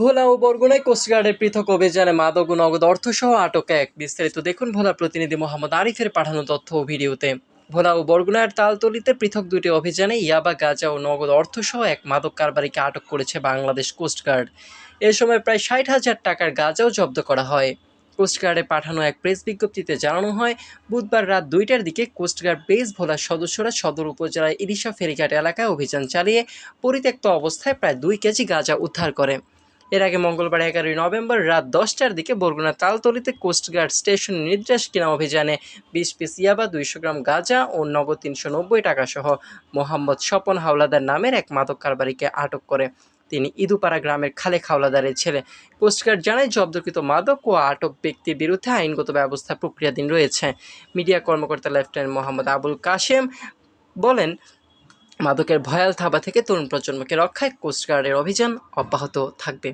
ভোলা ও বরগুনায় কোস্টগার্ডের পৃথক অভিযানে মাদক ও নগদ অর্থসহ আটক এক। বিস্তারিত দেখুন ভোলা প্রতিনিধি মোহাম্মদ আরিফের পাঠানো তথ্য ও ভিডিওতে। ভোলা ও বরগুনার তালতলিতে পৃথক দুটি অভিযানে ইয়াবা, গাঁজা ও নগদ অর্থসহ এক মাদক কারবারিকে আটক করেছে বাংলাদেশ কোস্টগার্ড। এ সময় প্রায় ষাট হাজার টাকার গাঁজাও জব্দ করা হয়। কোস্টগার্ডে পাঠানো এক প্রেস বিজ্ঞপ্তিতে জানানো হয়, বুধবার রাত দুইটার দিকে কোস্টগার্ড বেস ভোলার সদস্যরা সদর উপজেলার ইরিশা ফেরিঘাট এলাকায় অভিযান চালিয়ে পরিত্যক্ত অবস্থায় প্রায় দুই কেজি গাঁজা উদ্ধার করে। এর আগে মঙ্গলবার এগারোই নভেম্বর রাত দশটার দিকে বরগুনা তালতলিতে কোস্টগার্ড স্টেশন নির্দেশ কিনা অভিযানে বিশ পিস ইয়াবা, দুইশো গ্রাম গাঁজা ও নগদ তিনশো নব্বই টাকা সহ মোহাম্মদ স্বপন হাওলাদার নামের এক মাদক কারবারিকে আটক করে। তিনি ইদুপাড়া গ্রামের খালে খাওলাদারের ছেলে। কোস্টগার্ড জানায়, জব্দকৃত মাদক ও আটক ব্যক্তির বিরুদ্ধে আইনগত ব্যবস্থা প্রক্রিয়াধীন রয়েছে। মিডিয়া কর্মকর্তা লেফটেন্যান্ট মোহাম্মদ আবুল কাশেম বলেন মাদকের ভয়াল থাবা থেকে তরুণ প্রজন্মকে রক্ষায় কোস্টগার্ডের অভিযান অব্যাহত থাকবে।